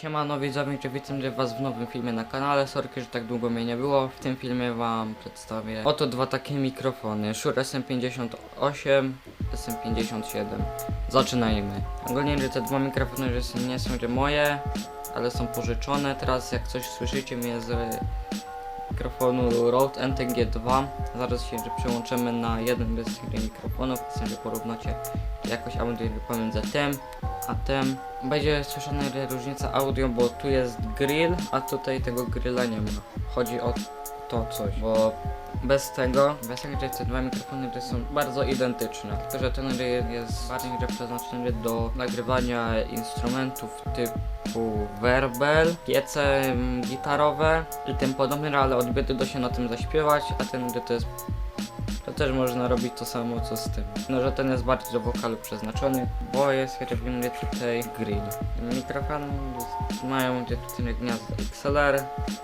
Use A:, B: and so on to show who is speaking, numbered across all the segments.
A: Siemano widzowie, czy witam was w nowym filmie na kanale, sorki, że tak długo mnie nie było. W tym filmie wam przedstawię oto dwa takie mikrofony, Shure SM58, SM57. Zaczynajmy. Ogólnie, że te dwa mikrofony że nie są że moje, ale są pożyczone. Teraz jak coś słyszycie mnie z mikrofonu Rode NTG2, zaraz się przełączymy na jeden z tych mikrofonów, że porównacie jakoś audio pomiędzy tym a tym. Będzie słyszana różnica audio, bo tu jest grill, a tutaj tego grilla nie ma. Chodzi o to coś, bo bez tego, bez że te dwa mikrofony które są bardzo identyczne, tylko że ten jest bardziej przeznaczony do nagrywania instrumentów typu werbel, piece mm, gitarowe i tym podobne, ale odbyty da się na tym zaśpiewać, a ten to jest to też można robić to samo co z tym. No, że ten jest bardziej do wokalu przeznaczony, bo jest robimy tutaj grill. Mikrofony jest- mają tutaj gniazdo XLR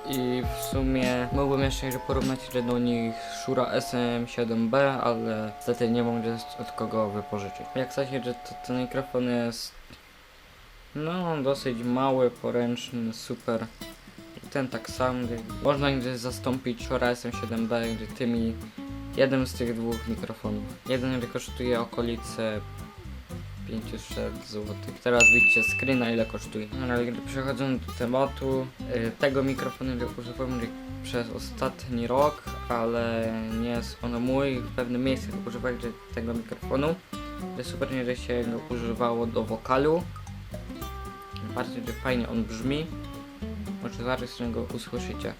A: i w sumie mógłbym jeszcze porównać do nich Shure SM7B, ale niestety nie mam gdzie od kogo wypożyczyć. Jak chcecie, że to, ten mikrofon jest no dosyć mały, poręczny, super. Ten tak sam, można gdzieś zastąpić Shure SM7B gdzie tymi jeden z tych dwóch mikrofonów. Jeden kosztuje okolice 500 zł. Teraz widzicie screena ile kosztuje. No, Ale przechodząc do tematu, y, tego mikrofonu używam przez ostatni rok, ale nie jest ono mój. W pewnym miejscu używałem tego mikrofonu. Super, że się go używało do wokalu. Bardzo fajnie on brzmi. Może zaraz go usłyszycie.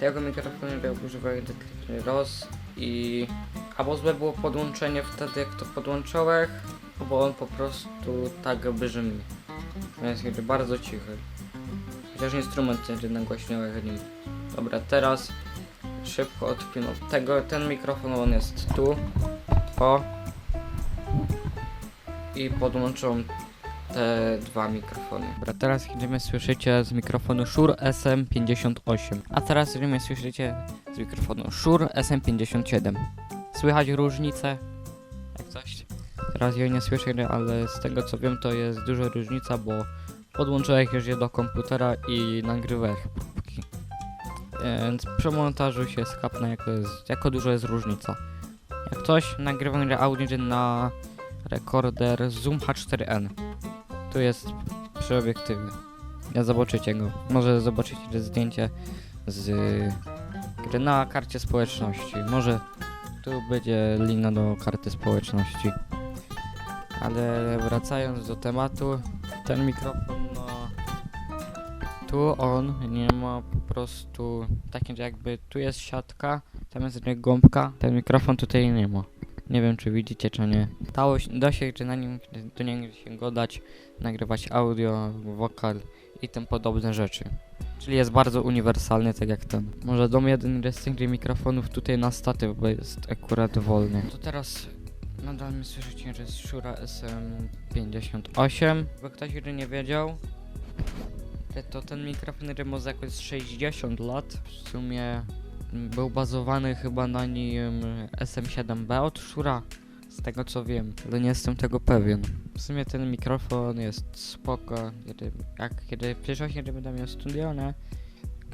A: Tego mikrofonu używałem do roz i albo złe było podłączenie wtedy jak to podłączyłem, bo on po prostu tak brzmi. Jest bardzo cichy. Chociaż instrument jest nagłaśniały nim. Dobra, teraz szybko odpinę od tego. Ten mikrofon on jest tu. O. I podłączą te dwa mikrofony. Dobra, teraz mnie słyszycie z mikrofonu Shure SM58. A teraz mnie słyszycie z mikrofonu Shure SM57. Słychać różnicę? Jak coś? Teraz ja nie słyszę, ale z tego co wiem to jest duża różnica, bo podłączyłem już je do komputera i nagrywałem próbki. Więc przy montażu się skapnę jako, jako dużo jest różnica. Jak coś, nagrywam audio na rekorder Zoom H4n. Tu jest przy obiektywie. Ja zobaczycie go. Może zobaczycie zdjęcie z gry na karcie społeczności. Może tu będzie lina do karty społeczności. Ale wracając do tematu, ten mikrofon, no. Tu on nie ma po prostu takim, jakby tu jest siatka, tam jest gąbka, ten mikrofon tutaj nie ma. Nie wiem czy widzicie czy nie. Dało się, da się że na nim, do niego się go dać, nagrywać audio, wokal i tym podobne rzeczy. Czyli jest bardzo uniwersalny, tak jak ten. Może dom jeden tych mikrofonów tutaj na statyw, bo jest akurat wolny. To teraz nadal mi słyszycie, że jest Shure SM58. Bo ktoś jeszcze nie wiedział, to ten mikrofon za jakoś 60 lat. W sumie był bazowany chyba na nim SM7B od Shure'a. Z tego co wiem, ale nie jestem tego pewien. W sumie ten mikrofon jest spoko. Kiedy, jak kiedy w przyszłości kiedy będę miał studio, nie?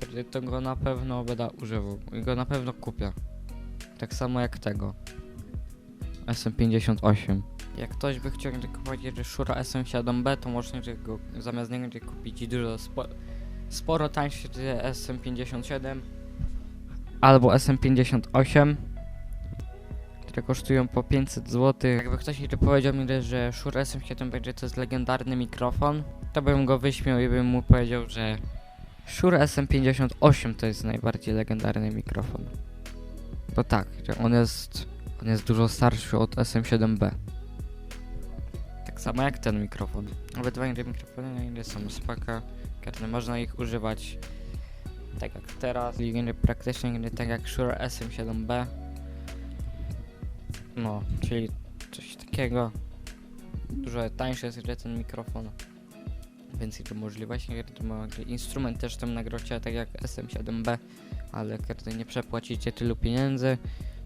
A: Kiedy to go na pewno będę używał. I go na pewno kupię. Tak samo jak tego. SM58. Jak ktoś by chciał kupować Shure SM7B, to można go zamiast niego kupić dużo spo, sporo tańsze że SM57 albo SM58 które kosztują po 500 zł. Jakby ktoś mi powiedział mi, że Shure SM7 będzie to jest legendarny mikrofon, to bym go wyśmiał i bym mu powiedział, że Shure SM58 to jest najbardziej legendarny mikrofon. To tak, on jest, on jest dużo starszy od SM7B. Tak samo jak ten mikrofon. Obydwa inne mikrofony na inne są spaka, można ich używać tak jak teraz, i nie praktycznie nie tak jak Shure SM7B. No, czyli coś takiego. Dużo tańszy jest ten mikrofon. Więcej tu możliwości, kiedy ma instrument też tam nagrocie, tak jak SM7B, ale kiedy nie przepłacicie tylu pieniędzy.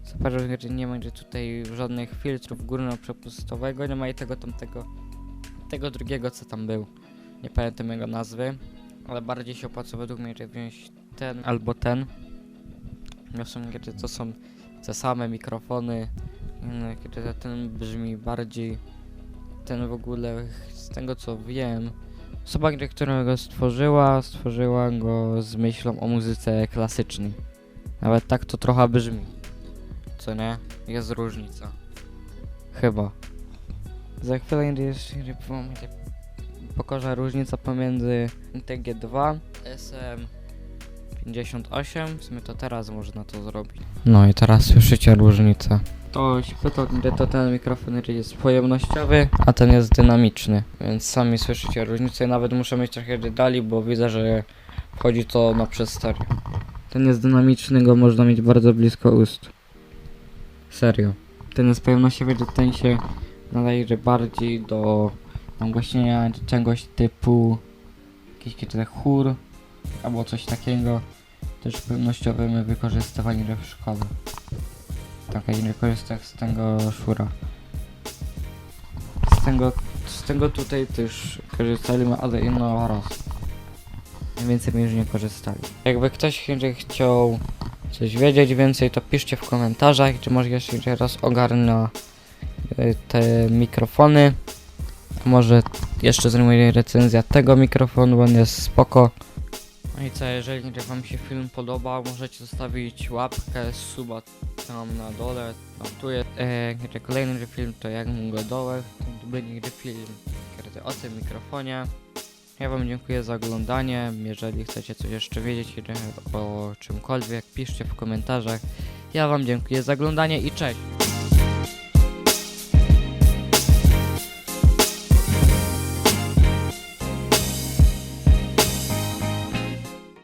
A: Super, że nie ma gdzie tutaj żadnych filtrów górno-przepustowego, nie ma i tego tamtego, tego drugiego co tam był. Nie pamiętam jego nazwy, ale bardziej się opłaca według mnie wziąć ten albo ten. Kiedy to są te same mikrofony, no, kiedy ten brzmi bardziej ten w ogóle z tego co wiem osoba, która go stworzyła, stworzyła go z myślą o muzyce klasycznej. Nawet tak to trochę brzmi. Co nie? Jest różnica. Chyba. Za chwilę pokażę różnica pomiędzy TG2 SM58. W sumie to teraz można to zrobić. No i teraz słyszycie różnicę. To się pytał, gdy to ten mikrofon jest pojemnościowy, a ten jest dynamiczny, więc sami słyszycie różnicę. Nawet muszę mieć trochę dali, bo widzę, że wchodzi to na przez stereo. Ten jest dynamiczny, go można mieć bardzo blisko ust. Serio. Ten jest pojemnościowy, że ten się nadaje bardziej do nagłaśnienia czegoś typu jakiś kiedy chór albo coś takiego. Też pojemnościowy my wykorzystywali szkole. Tak, ja nie korzystam z tego szura. Z tego, z tego tutaj też korzystaliśmy, ale inno raz. Więcej my już nie korzystali. Jakby ktoś chciał coś wiedzieć więcej, to piszcie w komentarzach, czy może jeszcze raz ogarnę y, te mikrofony. Może jeszcze zrobię recenzja tego mikrofonu, bo on jest spoko. No i co, jeżeli wam się film podobał, możecie zostawić łapkę, suba tam na dole, tam tu jest. E, kolejny film to jak mu go dołek, to będzie film o tym mikrofonie. Ja wam dziękuję za oglądanie, jeżeli chcecie coś jeszcze wiedzieć o czymkolwiek, piszcie w komentarzach. Ja wam dziękuję za oglądanie i cześć!